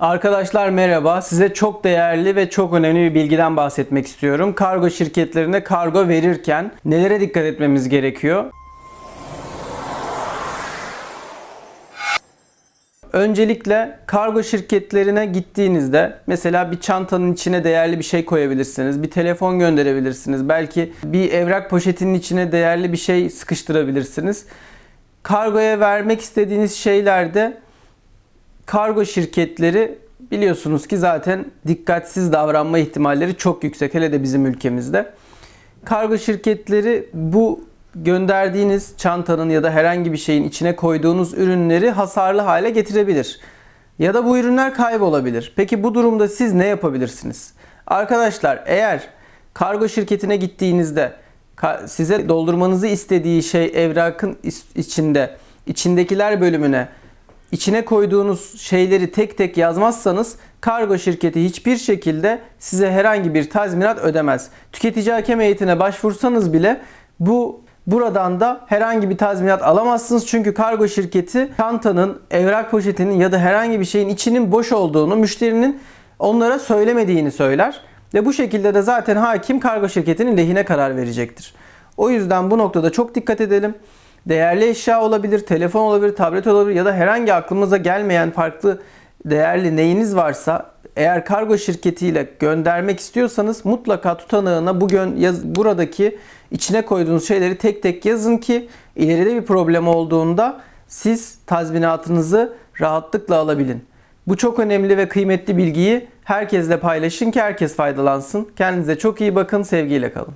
Arkadaşlar merhaba. Size çok değerli ve çok önemli bir bilgiden bahsetmek istiyorum. Kargo şirketlerine kargo verirken nelere dikkat etmemiz gerekiyor? Öncelikle kargo şirketlerine gittiğinizde mesela bir çantanın içine değerli bir şey koyabilirsiniz. Bir telefon gönderebilirsiniz. Belki bir evrak poşetinin içine değerli bir şey sıkıştırabilirsiniz. Kargoya vermek istediğiniz şeylerde kargo şirketleri biliyorsunuz ki zaten dikkatsiz davranma ihtimalleri çok yüksek hele de bizim ülkemizde. Kargo şirketleri bu gönderdiğiniz çantanın ya da herhangi bir şeyin içine koyduğunuz ürünleri hasarlı hale getirebilir. Ya da bu ürünler kaybolabilir. Peki bu durumda siz ne yapabilirsiniz? Arkadaşlar eğer kargo şirketine gittiğinizde size doldurmanızı istediği şey evrakın içinde içindekiler bölümüne içine koyduğunuz şeyleri tek tek yazmazsanız kargo şirketi hiçbir şekilde size herhangi bir tazminat ödemez. Tüketici hakem heyetine başvursanız bile bu buradan da herhangi bir tazminat alamazsınız. Çünkü kargo şirketi çantanın, evrak poşetinin ya da herhangi bir şeyin içinin boş olduğunu müşterinin onlara söylemediğini söyler. Ve bu şekilde de zaten hakim kargo şirketinin lehine karar verecektir. O yüzden bu noktada çok dikkat edelim. Değerli eşya olabilir, telefon olabilir, tablet olabilir ya da herhangi aklımıza gelmeyen farklı değerli neyiniz varsa eğer kargo şirketiyle göndermek istiyorsanız mutlaka tutanağına bu gön- yaz- buradaki içine koyduğunuz şeyleri tek tek yazın ki ileride bir problem olduğunda siz tazminatınızı rahatlıkla alabilin. Bu çok önemli ve kıymetli bilgiyi herkesle paylaşın ki herkes faydalansın. Kendinize çok iyi bakın, sevgiyle kalın.